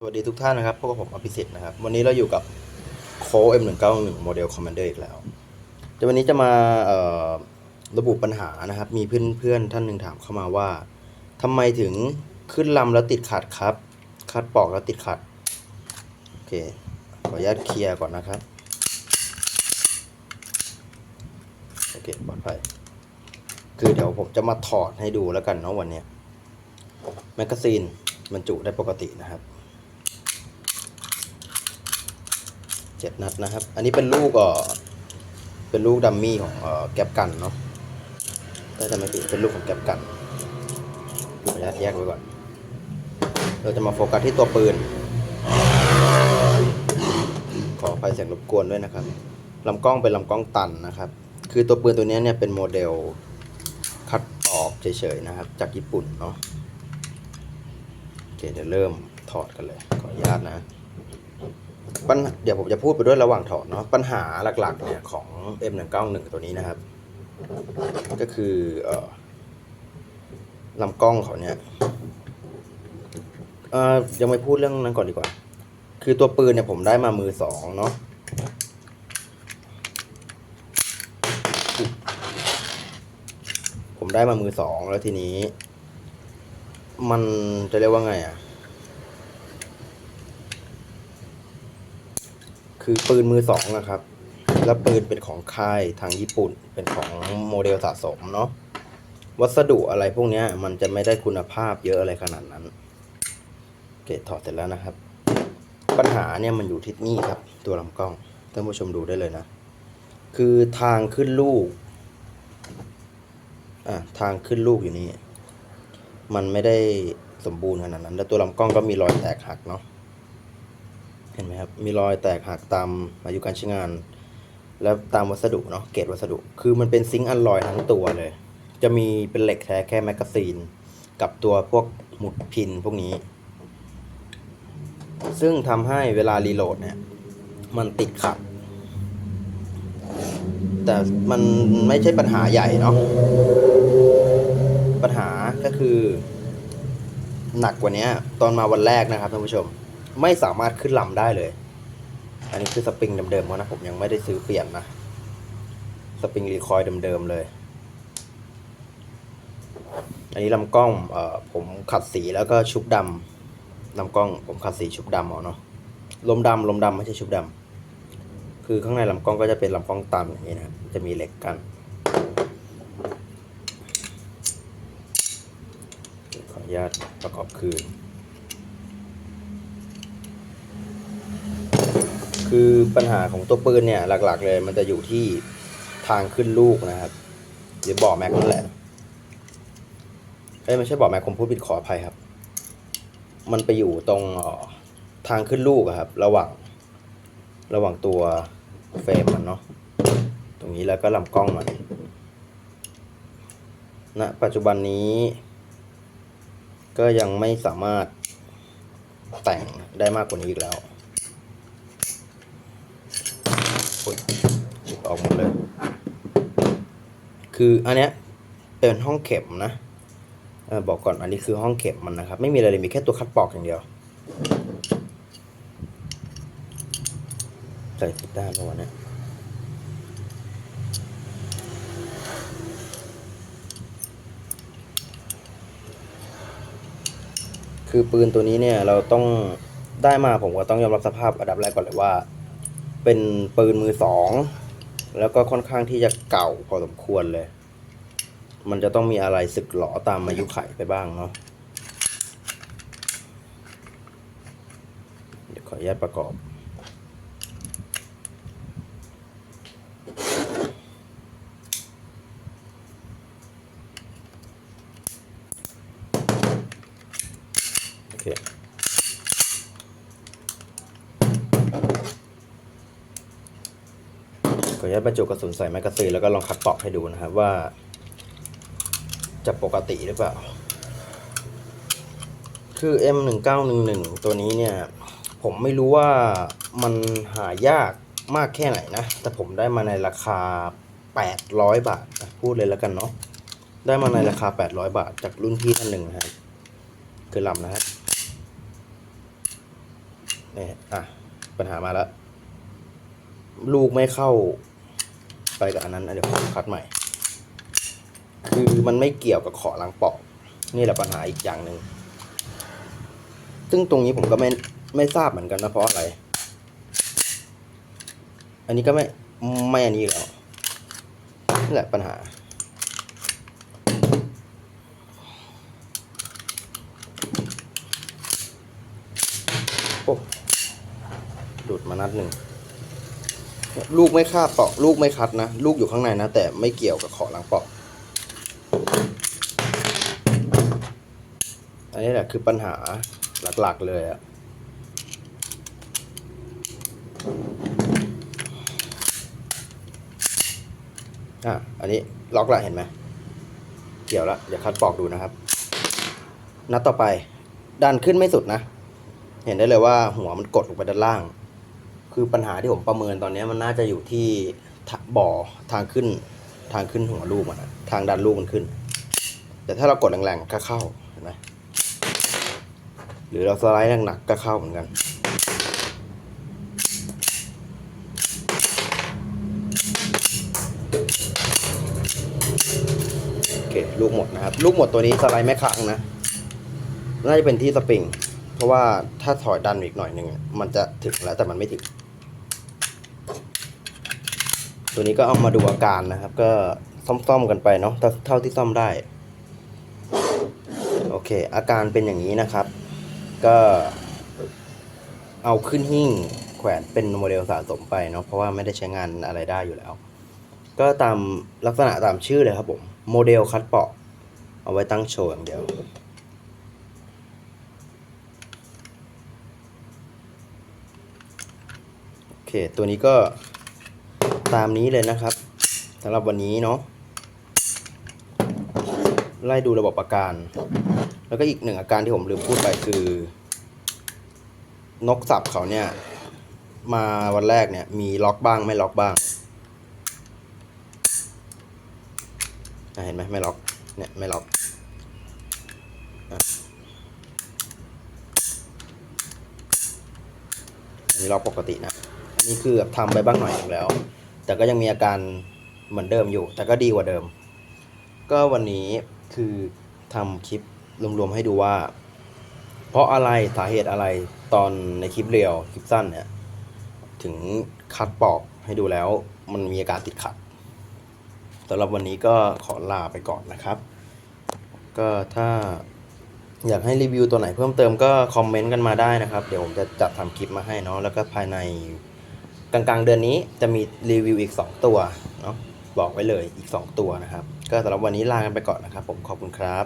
สวัสดีทุกท่านนะครับ พวกบผมอภิสิทธิ์นะครับ วันนี้เราอยู่กับโค้ M191 โมเดล Commander อีกแล้วจะวันนี้จะมาระบุปัญหานะครับ มีเพื่อนเพื่อนๆท่านหนึ่งถามเข้ามาว่าทำไมถึงขึ้นลำแล้วติดขัดครับ คัดปอกแล้วติดขัด โอเค ขออนุญาตเคลียร์ก่อนนะครับ โอเคปลอดภัยคือเดี๋ยวผมจะมาถอดให้ดูแล้วกันเนาะวันนี้แมกกาซีนบรรจุได้ปกตินะครับ เจ็ดนัดนะครับ อันนี้เป็นลูกเออเป็นลูกดัมมี่ของเออแก๊ปกันเนาะถ้าจะไม่ผิดเป็นลูกของแก๊ปกันขออนุญาตแยกไว้ก่อน เราจะมาโฟกัสที่ตัวปืน ขออภัยเสียงรบกวนด้วยนะครับลำกล้องเป็นลำกล้องตันนะครับ คือตัวปืนตัวนี้เนี่ยเป็นโมเดลคัดออกเฉยๆนะครับ จากญี่ปุ่นเนาะโอเคเดี๋ยวเริ่มถอดกันเลย ขออนุญาตนะ ปัญเดี๋ยวผมจะพูดไปด้วยระหว่างถอดเนาะปัญหาหลักๆเนี่ยของ M191 ตัวนี้นะครับ ก็คือเอ่อลำกล้องเขาเนี่ยเอ่อยังไม่พูดเรื่องนั้นก่อนดีกว่า คือตัวปืนเนี่ยผมได้มามือสองเนาะผมได้มามือสองแล้วทีนี้ มันจะเรียกว่าไงอะ คือปืนมือสองนะครับ แล้วปืนเป็นของค่ายทางญี่ปุ่น เป็นของโมเดลสะสมเนาะ วัสดุอะไรพวกนี้มันจะไม่ได้คุณภาพเยอะอะไรขนาดนั้นโอเคถอดเสร็จแล้วนะครับ ปัญหาเนี่ยมันอยู่ที่นี่ครับ ตัวลำกล้อง ท่านผู้ชมดูได้เลยนะ คือทางขึ้นลูก อะทางขึ้นลูกอยู่นี่ มันไม่ได้สมบูรณ์ขนาดนั้น แล้วตัวลำกล้องก็มีรอยแตกหักเนาะ ห็นไหมครับ มีรอยแตกหักตามอายุการใช้งาน แล้วตามวัสดุเนาะเกรดวัสดุ คือมันเป็นซิงค์อัลลอยทั้งตัวเลย จะมีเป็นเหล็กแท้แค่แมกกาซีน กับตัวพวกหมุดพินพวกนี้ ซึ่งทำให้เวลารีโหลดเนี่ย มันติดขัด แต่มันไม่ใช่ปัญหาใหญ่เนาะปัญหาก็คือ หนักกว่านี้ตอนมาวันแรกนะครับท่านผู้ชม ไม่สามารถขึ้นลำได้เลย อันนี้คือสปริงเดิมๆเขานะ ผมยังไม่ได้ซื้อเปลี่ยนนะ สปริงรีคอยล์เดิมๆเลย อันนี้ลำกล้องเอ่อผมขัดสีแล้วก็ชุบดำลำกล้องผมขัดสีชุบดำเอาเนาะ ลมดำลมดำไม่ใช่ชุบดำ คือข้างในลำกล้องก็จะเป็นลำกล้องตันอย่างนี้นะครับ จะมีเหล็กกันขออนุญาตประกอบคืน คือปัญหาของตัวปืนเนี่ยหลักๆ เลยมันจะอยู่ที่ทางขึ้นลูกนะครับหรือบ่อแม็กนั่นแหละเอ้ยไม่ใช่บ่อแม็กผมพูดผิดขออภัยครับ มันไปอยู่ตรงทางขึ้นลูกครับ ระหว่าง ระหว่างตัวเฟรมมันเนาะตรงนี้แล้วก็ลำกล้องมันณปัจจุบันนี้ ก็ยังไม่สามารถแต่งได้มากกว่านี้อีกแล้วโอ๊ยหลุด ออกหมดเลย คืออันเนี้ยเป็นห้องเข็มนะอบอกก่อนอันนี้คือห้องเข็มมันนะครับ ไม่มีอะไรเลยมีแค่ตัวคัดปอกอย่างเดียว ใส่ติดได้ปะวะเนี่ยคือปืนตัวนี้เนี่ยเราต้องได้มาผมก็ต้องยอมรับสภาพอันดับแรกก่อนเลยว่า เป็นปืนมือสอง แล้วก็ค่อนข้างที่จะเก่าพอสมควรเลย มันจะต้องมีอะไรสึกหลอตามอายุไขไปบ้างเนาะ เดี๋ยวขออนุญาตประกอบ ออนุญาตบรรจุกระสุนใส่แมกกาซีนแล้วก็ลองคัดปอกให้ดูนะครับว่า จะปกติหรือเปล่า คือ M1911 ตัวนี้เนี่ย ผมไม่รู้ว่ามันหายากมากแค่ไหนนะ แต่ผมได้มาในราคา 800 บาท พูดเลยแล้วกันเนาะได้มาในราคา 800 บาท จากรุ่นพี่ท่านหนึ่งนะครับคือลำนะครับเนี่ยอะ ปัญหามาแล้ว ลูกไม่เข้า ไปกับอันนั้นอะเดี๋ยวผมคัดใหม่ คือมันไม่เกี่ยวกับขอลังปอกนี่แหละปัญหาอีกอย่างหนึ่งซึ่งตรงนี้ผมก็ไม่ไม่ทราบเหมือนกันนะเพราะอะไร อันนี้ก็ไม่ไม่อันนี้แล้วนี่แหละปัญหา โอ้ดูดมานัดหนึ่ง ลูกไม่คาบปอกลูกไม่คัดนะ ลูกอยู่ข้างในนะ แต่ไม่เกี่ยวกับขอหลังเปอกอันนี้แหละคือปัญหาหลักๆเลยอะอะ อันนี้ล็อกละเห็นไหมเกี่ยวละเดี๋ยวคัดปอกดูนะครับ นัดต่อไป ดันขึ้นไม่สุดนะ เห็นได้เลยว่าหัวมันกดลงไปด้านล่าง คือปัญหาที่ผมประเมินตอนนี้มันน่าจะอยู่ที่บ่อทางขึ้นทางขึ้นหัวลูกมันอะทางดันลูกมันขึ้น แต่ถ้าเรากดแรงๆก็เข้าเห็นไหมหรือเราสไลด์หนักๆก็เข้าเหมือนกัน โอเค ลูกหมดนะครับ ลูกหมดตัวนี้สไลด์ไม่ค้างนะ น่าจะเป็นที่สปริง เพราะว่าถ้าถอยดันอีกหน่อยหนึ่งมันจะถึงแล้วแต่มันไม่ถึง ตัวนี้ก็เอามาดูอาการนะครับ ก็ซ่อมๆกันไปเนาะเท่าที่ซ่อมได้ โอเค อาการเป็นอย่างนี้นะครับ ก็เอาขึ้นหิ้งแขวนเป็นโมเดลสะสมไปเนาะเพราะว่าไม่ได้ใช้งานอะไรได้อยู่แล้ว ก็ตามลักษณะตามชื่อเลยครับผมโมเดลคัดเปาะ เอาไว้ตั้งโชว์อย่างเดียวโอเค ตัวนี้ก็ ตามนี้เลยนะครับสำหรับวันนี้เนาะไล่ดูระบบอาการ แล้วก็อีกหนึ่งอาการที่ผมลืมพูดไปคือ นกสับเขาเนี่ย มาวันแรกเนี่ย มีล็อกบ้างไม่ล็อกบ้างเห็นไหมไม่ล็อกเนี่ยไม่ล็อกอันนี้ล็อกปกตินะ อันนี้คือแบบทำไปบ้างหน่อยแล้ว แต่ก็ยังมีอาการเหมือนเดิมอยู่ แต่ก็ดีกว่าเดิม ก็วันนี้คือทำคลิปรวมๆให้ดูว่า เพราะอะไรสาเหตุอะไรตอนในคลิปเรียวคลิปสั้นเนี่ยถึงคัดปอกให้ดูแล้ว มันมีอาการติดขัดสำหรับวันนี้ก็ขอลาไปก่อนนะครับ ก็ถ้าอยากให้รีวิวตัวไหนเพิ่มเติมก็คอมเมนต์กันมาได้นะครับ เดี๋ยวผมจะจัดทำคลิปมาให้เนาะแล้วก็ภายใน กลางๆเดือนนี้จะมีรีวิวอีก 2 ตัวเนาะบอกไว้เลยอีก 2 ตัวนะครับ ก็สำหรับวันนี้ลากันไปก่อนนะครับ ผมขอบคุณครับ